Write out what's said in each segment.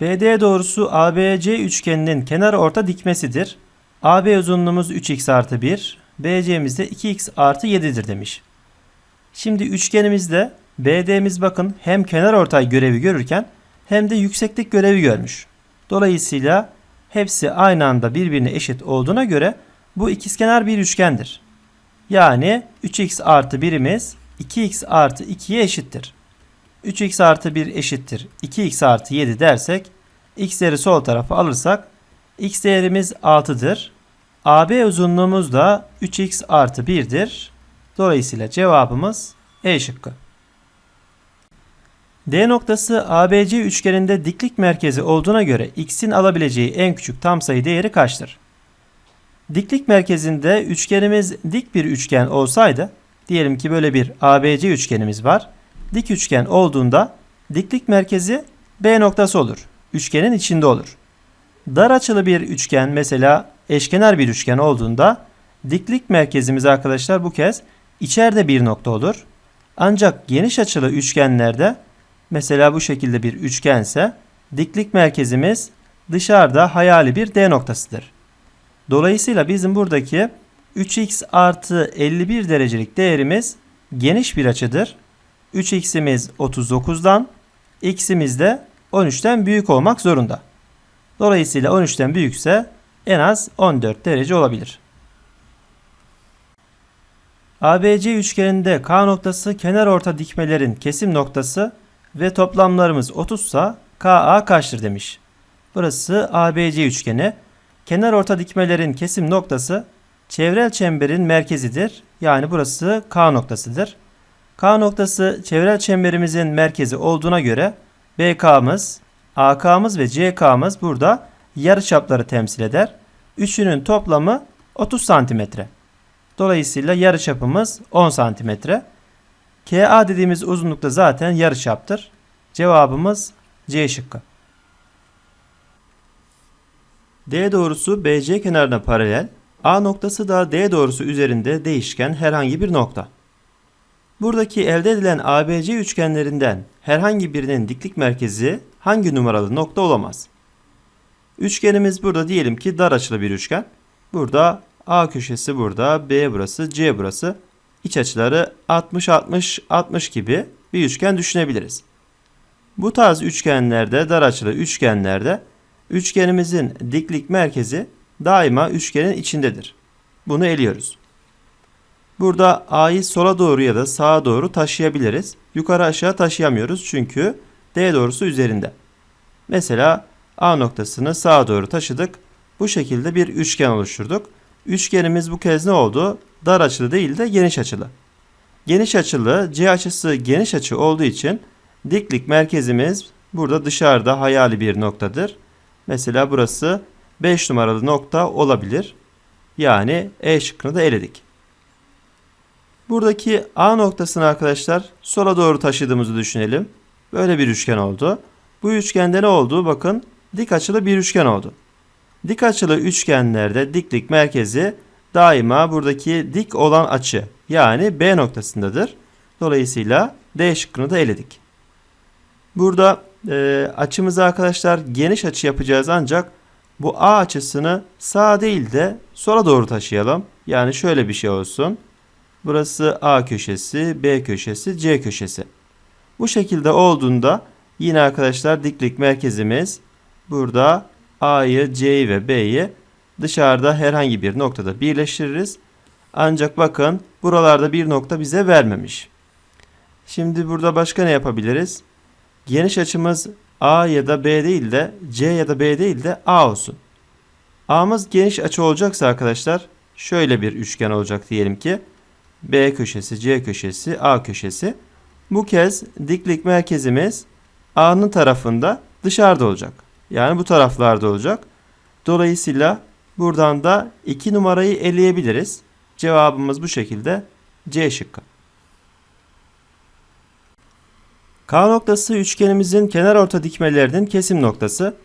BD doğrusu ABC üçgeninin kenar orta dikmesidir. AB uzunluğumuz 3x artı 1, BC'miz de 2x artı 7'dir demiş. Şimdi üçgenimizde BD'miz bakın hem kenar ortay görevi görürken hem de yükseklik görevi görmüş. Dolayısıyla hepsi aynı anda birbirine eşit olduğuna göre bu ikizkenar bir üçgendir. Yani 3x artı 1'imiz 2x artı 2'ye eşittir. 3x artı 1 eşittir 2x artı 7 dersek x değeri sol tarafa alırsak x değerimiz 6'dır. AB uzunluğumuz da 3x artı 1'dir. Dolayısıyla cevabımız E şıkkı. D noktası ABC üçgeninde diklik merkezi olduğuna göre x'in alabileceği en küçük tam sayı değeri kaçtır? Diklik merkezinde üçgenimiz dik bir üçgen olsaydı, diyelim ki böyle bir ABC üçgenimiz var. Dik üçgen olduğunda diklik merkezi B noktası olur. Üçgenin içinde olur. Dar açılı bir üçgen mesela eşkenar bir üçgen olduğunda diklik merkezimiz arkadaşlar bu kez içeride bir nokta olur. Ancak geniş açılı üçgenlerde mesela bu şekilde bir üçgense diklik merkezimiz dışarıda hayali bir D noktasıdır. Dolayısıyla bizim buradaki 3x artı 51 derecelik değerimiz geniş bir açıdır. 3x'imiz 39'dan, x'imiz de 13'ten büyük olmak zorunda. Dolayısıyla 13'ten büyükse en az 14 derece olabilir. ABC üçgeninde K noktası kenar orta dikmelerin kesim noktası ve toplamlarımız 30 ise KA kaçtır demiş. Burası ABC üçgeni. Kenar orta dikmelerin kesim noktası çevrel çemberin merkezidir. Yani burası K noktasıdır. K noktası çevrel çemberimizin merkezi olduğuna göre BK'mız, AK'mız ve CK'mız burada yarıçapları temsil eder. Üçünün toplamı 30 santimetre. Dolayısıyla yarıçapımız 10 santimetre. KA dediğimiz uzunlukta zaten yarıçaptır. Cevabımız C şıkkı. D doğrusu BC kenarına paralel, A noktası da D doğrusu üzerinde değişken herhangi bir nokta. Buradaki elde edilen ABC üçgenlerinden herhangi birinin diklik merkezi hangi numaralı nokta olamaz? Üçgenimiz burada diyelim ki dar açılı bir üçgen. Burada A köşesi burada, B burası, C burası. İç açıları 60 60 60 gibi bir üçgen düşünebiliriz. Bu tarz üçgenlerde, dar açılı üçgenlerde üçgenimizin diklik merkezi daima üçgenin içindedir. Bunu eliyoruz. Burada A'yı sola doğru ya da sağa doğru taşıyabiliriz. Yukarı aşağı taşıyamıyoruz çünkü D doğrusu üzerinde. Mesela A noktasını sağa doğru taşıdık. Bu şekilde bir üçgen oluşturduk. Üçgenimiz bu kez ne oldu? Dar açılı değil de geniş açılı. Geniş açılı C açısı geniş açı olduğu için diklik merkezimiz burada dışarıda hayali bir noktadır. Mesela burası 5 numaralı nokta olabilir. Yani E şıkkını da eledik. Buradaki A noktasını arkadaşlar sola doğru taşıdığımızı düşünelim. Böyle bir üçgen oldu. Bu üçgende ne oldu? Bakın dik açılı bir üçgen oldu. Dik açılı üçgenlerde diklik merkezi daima buradaki dik olan açı yani B noktasındadır. Dolayısıyla D şıkkını da eledik. Burada e, açımızı arkadaşlar geniş açı yapacağız ancak bu A açısını sağa değil de sola doğru taşıyalım. Yani şöyle bir şey olsun. Burası A köşesi, B köşesi, C köşesi. Bu şekilde olduğunda yine arkadaşlar diklik merkezimiz burada A'yı, C'yi ve B'yi dışarıda herhangi bir noktada birleştiririz. Ancak bakın buralarda bir nokta bize vermemiş. Şimdi burada başka ne yapabiliriz? Geniş açımız A ya da B değil de C ya da B değil de A olsun. A'mız geniş açı olacaksa arkadaşlar şöyle bir üçgen olacak diyelim ki. B köşesi, C köşesi, A köşesi. Bu kez diklik merkezimiz A'nın tarafında dışarıda olacak. Yani bu taraflarda olacak. Dolayısıyla buradan da 2 numarayı eleyebiliriz. Cevabımız bu şekilde C şıkkı. K noktası üçgenimizin kenar orta dikmelerinin kesim noktası.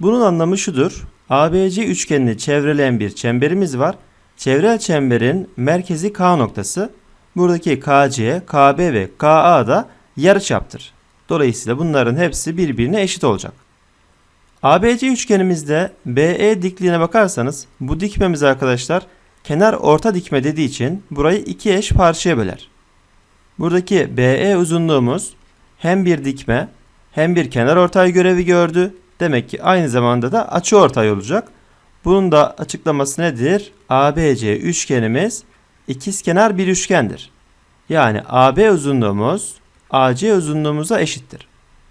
Bunun anlamı şudur. ABC üçgenini çevreleyen bir çemberimiz var. Çevrel çemberin merkezi K noktası. Buradaki KC, KB ve KA da yarıçaptır. Dolayısıyla bunların hepsi birbirine eşit olacak. ABC üçgenimizde BE dikliğine bakarsanız bu dikmemiz arkadaşlar kenar orta dikme dediği için burayı iki eş parçaya böler. Buradaki BE uzunluğumuz hem bir dikme hem bir kenar ortay görevi gördü. Demek ki aynı zamanda da açı ortay olacak. Bunun da açıklaması nedir? ABC üçgenimiz ikizkenar bir üçgendir. Yani AB uzunluğumuz AC uzunluğumuza eşittir.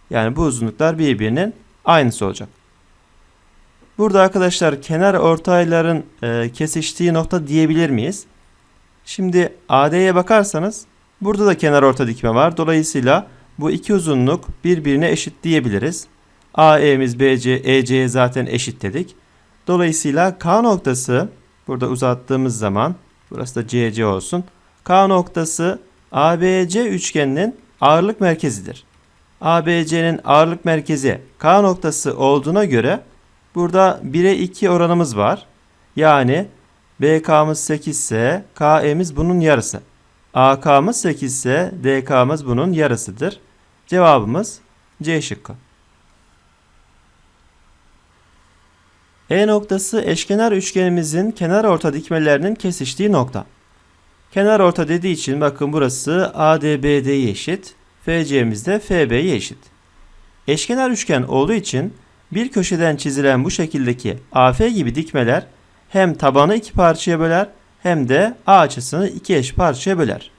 Yani bu uzunluklar birbirinin aynısı olacak. Burada arkadaşlar kenar ortayların e, kesiştiği nokta diyebilir miyiz? Şimdi AD'ye bakarsanız burada da kenar orta dikme var. Dolayısıyla bu iki uzunluk birbirine eşit diyebiliriz. AE'miz BC, EC'ye zaten eşit dedik. Dolayısıyla K noktası burada uzattığımız zaman burası da CC olsun. K noktası ABC üçgeninin ağırlık merkezidir. ABC'nin ağırlık merkezi K noktası olduğuna göre burada 1'e 2 oranımız var. Yani BK'mız 8 ise KE'miz bunun yarısı. AK'mız 8 ise DK'mız bunun yarısıdır. Cevabımız C şıkkı. E noktası eşkenar üçgenimizin kenar orta dikmelerinin kesiştiği nokta. Kenar orta dediği için bakın burası ADBD'ye eşit, FC'miz de FB'ye eşit. Eşkenar üçgen olduğu için bir köşeden çizilen bu şekildeki AF gibi dikmeler hem tabanı iki parçaya böler hem de A açısını iki eş parçaya böler.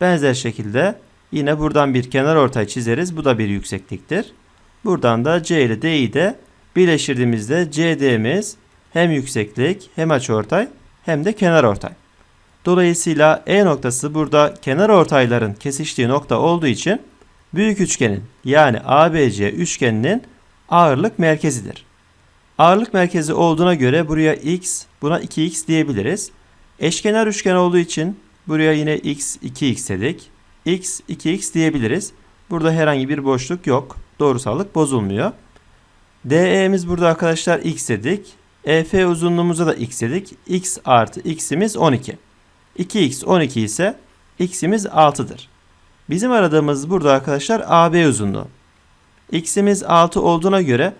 Benzer şekilde yine buradan bir kenar ortay çizeriz. Bu da bir yüksekliktir. Buradan da C ile D'yi de birleştirdiğimizde CD'miz hem yükseklik hem açıortay hem de kenar ortay. Dolayısıyla E noktası burada kenar ortayların kesiştiği nokta olduğu için büyük üçgenin yani ABC üçgeninin ağırlık merkezidir. Ağırlık merkezi olduğuna göre buraya x, buna 2x diyebiliriz. Eşkenar üçgen olduğu için buraya yine x, 2x dedik. x, 2x diyebiliriz. Burada herhangi bir boşluk yok. Doğrusallık bozulmuyor. DE'miz burada arkadaşlar x dedik. EF uzunluğumuza da x dedik. x artı x'imiz 12. 2x 12 ise x'imiz 6'dır. Bizim aradığımız burada arkadaşlar AB uzunluğu. x'imiz 6 olduğuna göre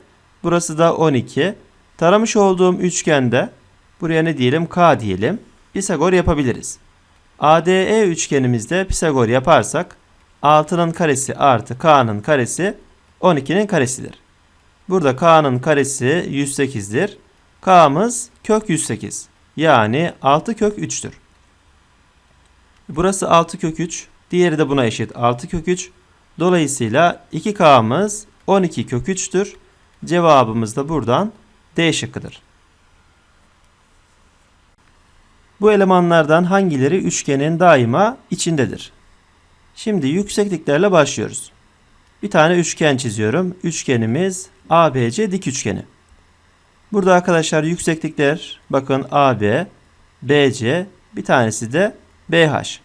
burası da 12. Taramış olduğum üçgende buraya ne diyelim k diyelim. Pisagor yapabiliriz. ADE üçgenimizde Pisagor yaparsak 6'nın karesi artı k'nın karesi 12'nin karesidir. Burada k'nın karesi 108'dir. K'mız kök 108. Yani 6 kök 3'tür. Burası 6 kök 3. Diğeri de buna eşit 6 kök 3. Dolayısıyla 2K'mız 12 kök 3'tür. Cevabımız da buradan D şıkkıdır. Bu elemanlardan hangileri üçgenin daima içindedir? Şimdi yüksekliklerle başlıyoruz. Bir tane üçgen çiziyorum. Üçgenimiz ABC dik üçgeni. Burada arkadaşlar yükseklikler bakın AB, BC, bir tanesi de BH.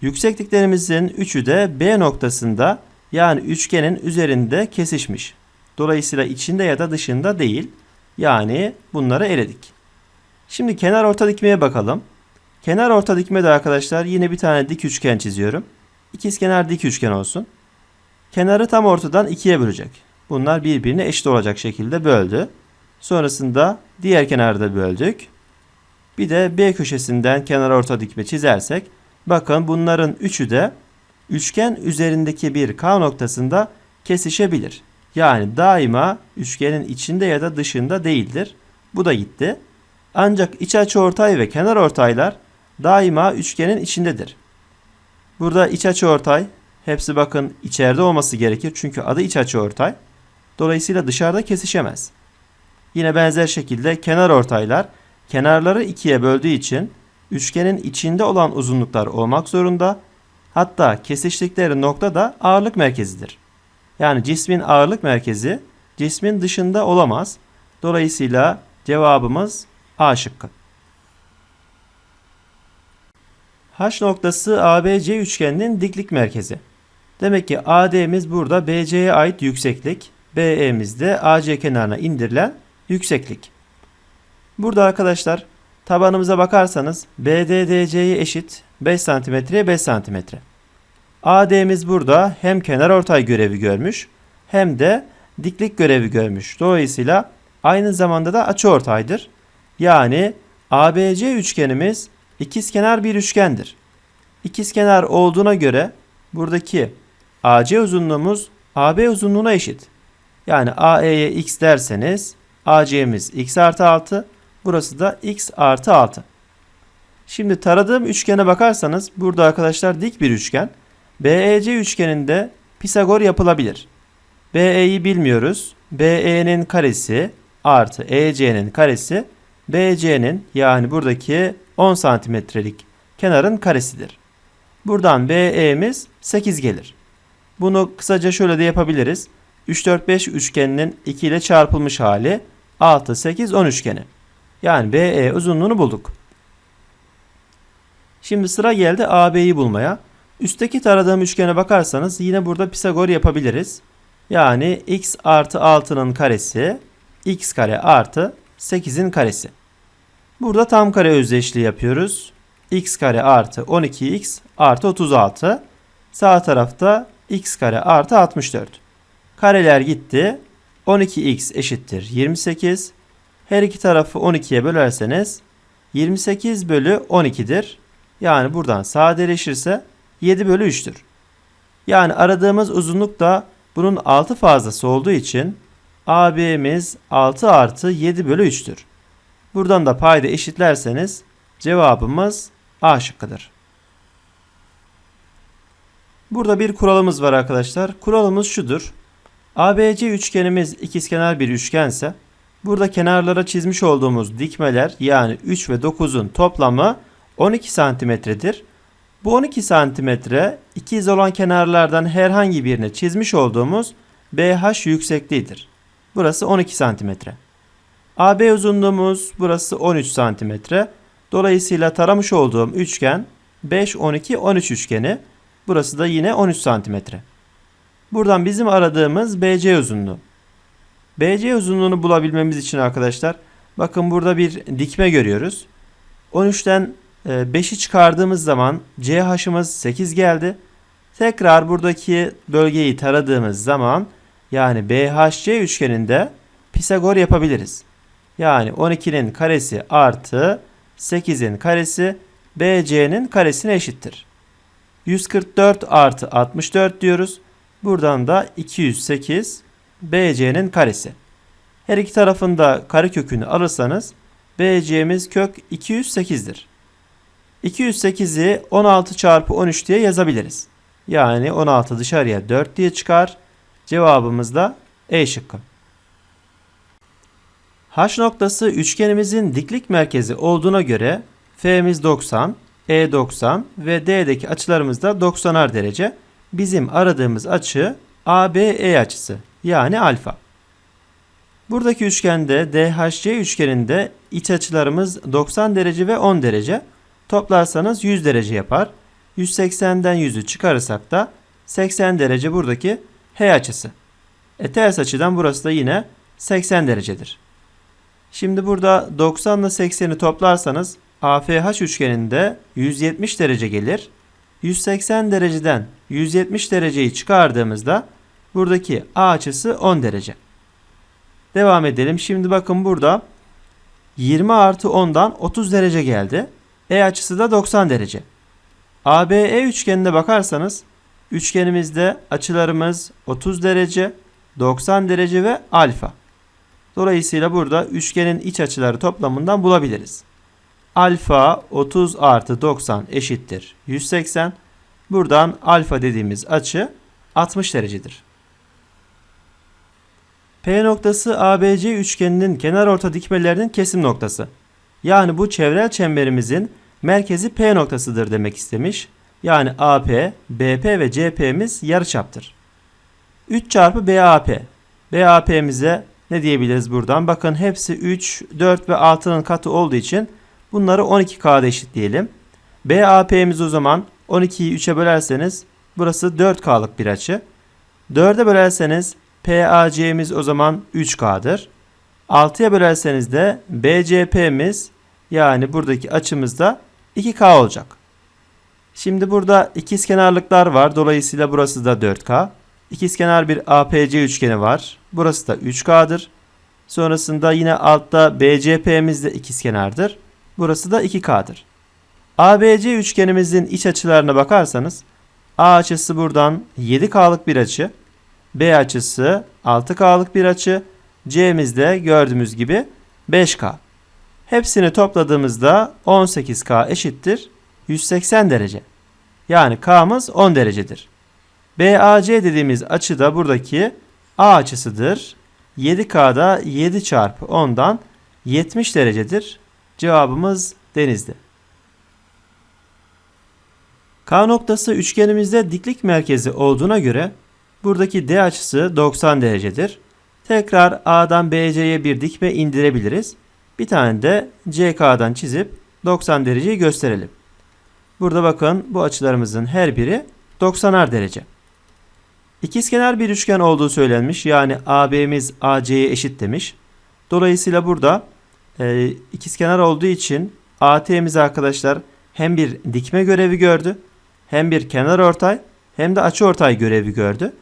Yüksekliklerimizin üçü de B noktasında yani üçgenin üzerinde kesişmiş. Dolayısıyla içinde ya da dışında değil. Yani bunları eledik. Şimdi kenar orta dikmeye bakalım. Kenar orta dikmede arkadaşlar yine bir tane dik üçgen çiziyorum. İkizkenar dik üçgen olsun. Kenarı tam ortadan ikiye bölecek. Bunlar birbirine eşit olacak şekilde böldü. Sonrasında diğer kenarda böldük. Bir de B köşesinden kenar orta dikme çizersek bakın bunların üçü de üçgen üzerindeki bir K noktasında kesişebilir. Yani daima üçgenin içinde ya da dışında değildir. Bu da gitti. Ancak iç açı ortay ve kenar ortaylar daima üçgenin içindedir. Burada iç açı ortay hepsi bakın içeride olması gerekir. Çünkü adı iç açı ortay. Dolayısıyla dışarıda kesişemez. Yine benzer şekilde kenar ortaylar kenarları ikiye böldüğü için üçgenin içinde olan uzunluklar olmak zorunda. Hatta kesiştikleri nokta da ağırlık merkezidir. Yani cismin ağırlık merkezi cismin dışında olamaz. Dolayısıyla cevabımız A şıkkı. H noktası ABC üçgeninin diklik merkezi. Demek ki AD'miz burada BC'ye ait yükseklik, BE'miz de AC kenarına indirilen yükseklik. Burada arkadaşlar tabanımıza bakarsanız BDDC'ye eşit 5 santimetreye 5 santimetre. AD'miz burada hem kenar ortay görevi görmüş hem de diklik görevi görmüş. Dolayısıyla aynı zamanda da açıortaydır. Yani ABC üçgenimiz ikizkenar bir üçgendir. İkizkenar olduğuna göre buradaki AC uzunluğumuz AB uzunluğuna eşit. Yani AE'ye x derseniz AC'miz x artı 6, burası da x artı 6. Şimdi taradığım üçgene bakarsanız burada arkadaşlar dik bir üçgen. BEC üçgeninde Pisagor yapılabilir. BE'yi bilmiyoruz. BE'nin karesi artı EC'nin karesi BC'nin yani buradaki 10 santimetrelik kenarın karesidir. Buradan BE'miz 8 gelir. Bunu kısaca şöyle de yapabiliriz. 3, 4, 5 üçgeninin 2 ile çarpılmış hali 6, 8, 10 üçgeni. Yani BE uzunluğunu bulduk. Şimdi sıra geldi AB'yi bulmaya. Üstteki taradığım üçgene bakarsanız yine burada Pisagor yapabiliriz. Yani x artı 6'nın karesi x kare artı 8'in karesi. Burada tam kare özdeşliği yapıyoruz. x kare artı 12x artı 36. Sağ tarafta x kare artı 64. Kareler gitti. 12x eşittir 28. Her iki tarafı 12'ye bölerseniz 28 bölü 12'dir. Yani buradan sadeleşirse 7 bölü 3'tür. Yani aradığımız uzunluk da bunun 6 fazlası olduğu için AB'miz 6 artı 7 bölü 3'tür. Buradan da payda eşitlerseniz cevabımız A şıkkıdır. Burada bir kuralımız var arkadaşlar. Kuralımız şudur. ABC üçgenimiz ikizkenar bir üçgense burada kenarlara çizmiş olduğumuz dikmeler yani 3 ve 9'un toplamı 12 santimetredir. Bu 12 santimetre ikiz olan kenarlardan herhangi birine çizmiş olduğumuz BH yüksekliğidir. Burası 12 santimetre. AB uzunluğumuz burası 13 santimetre. Dolayısıyla taramış olduğum üçgen 5, 12, 13 üçgeni. Burası da yine 13 santimetre. Buradan bizim aradığımız BC uzunluğu. BC uzunluğunu bulabilmemiz için arkadaşlar bakın burada bir dikme görüyoruz. 13'ten 5'i çıkardığımız zaman CH'ımız 8 geldi. Tekrar buradaki bölgeyi taradığımız zaman yani BHC üçgeninde Pisagor yapabiliriz. Yani 12'nin karesi artı 8'in karesi BC'nin karesine eşittir. 144 artı 64 diyoruz. Buradan da 208 BC'nin karesi. Her iki tarafında karekökünü alırsanız BC'miz kök 208'dir. 208'i 16 çarpı 13 diye yazabiliriz. Yani 16 dışarıya 4 diye çıkar. Cevabımız da E şıkkı. H noktası üçgenimizin diklik merkezi olduğuna göre F'miz 90, E 90 ve D'deki açılarımız da 90'ar derece. Bizim aradığımız açı ABE açısı yani alfa. Buradaki üçgende DHC üçgeninde iç açılarımız 90 derece ve 10 derece. Toplarsanız 100 derece yapar. 180'den 100'ü çıkarırsak da 80 derece buradaki H açısı. E ters açıdan burası da yine 80 derecedir. Şimdi burada 90 ile 80'i toplarsanız AFH üçgeninde 170 derece gelir. 180 dereceden 170 dereceyi çıkardığımızda buradaki A açısı 10 derece. Devam edelim. Şimdi bakın burada 20 artı 10'dan 30 derece geldi. E açısı da 90 derece. ABE üçgenine bakarsanız üçgenimizde açılarımız 30 derece, 90 derece ve alfa. Dolayısıyla burada üçgenin iç açıları toplamından bulabiliriz. Alfa 30 artı 90 eşittir 180. Buradan alfa dediğimiz açı 60 derecedir. P noktası ABC üçgeninin kenar orta dikmelerinin kesim noktası. Yani bu çevrel çemberimizin merkezi P noktasıdır demek istemiş. Yani AP, BP ve CP'miz yarıçaptır. 3 çarpı BAP. BAP'mize ne diyebiliriz buradan? Bakın hepsi 3, 4 ve 6'nın katı olduğu için bunları 12K'da eşitleyelim. BAP'miz o zaman 12'yi 3'e bölerseniz burası 4K'lık bir açı. 4'e bölerseniz PAC'miz o zaman 3K'dır. 6'ya bölerseniz de BCP'miz yani buradaki açımız da 2K olacak. Şimdi burada ikizkenarlıklar var. Dolayısıyla burası da 4K. İkizkenar bir APC üçgeni var. Burası da 3K'dır. Sonrasında yine altta BCP'miz de ikizkenardır. Burası da 2K'dır. ABC üçgenimizin iç açılarına bakarsanız A açısı buradan 7K'lık bir açı. B açısı 6K'lık bir açı. C'miz de gördüğümüz gibi 5K. Hepsini topladığımızda 18K eşittir 180 derece. Yani K'mız 10 derecedir. BAC dediğimiz açı da buradaki A açısıdır. 7K'da 7 çarpı 10'dan 70 derecedir. Cevabımız denizdi. K noktası üçgenimizde diklik merkezi olduğuna göre buradaki D açısı 90 derecedir. Tekrar A'dan BC'ye bir dikme indirebiliriz. Bir tane de CK'dan çizip 90 dereceyi gösterelim. Burada bakın bu açılarımızın her biri 90'ar derece. İkizkenar bir üçgen olduğu söylenmiş. Yani AB'miz AC'ye eşit demiş. Dolayısıyla burada e, ikizkenar olduğu için AT'miz arkadaşlar hem bir dikme görevi gördü, hem bir kenar ortay, hem de açı ortay görevi gördü.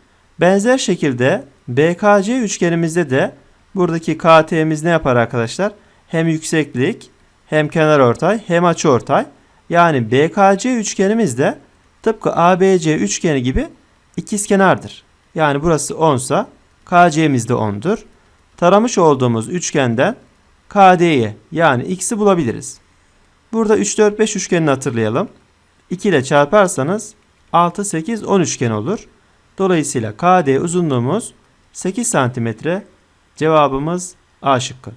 Benzer şekilde BKC üçgenimizde de buradaki KT'miz ne yapar arkadaşlar? Hem yükseklik, hem kenar ortay, hem açı ortay. Yani BKC üçgenimiz de tıpkı ABC üçgeni gibi ikizkenardır. Yani burası 10 ise KC'miz de 10'dur. Taramış olduğumuz üçgenden KD'yi yani x'i bulabiliriz. Burada 3, 4, 5 üçgenini hatırlayalım. 2 ile çarparsanız 6, 8, 10 üçgen olur. Dolayısıyla KD uzunluğumuz 8 santimetre. Cevabımız A şıkkı.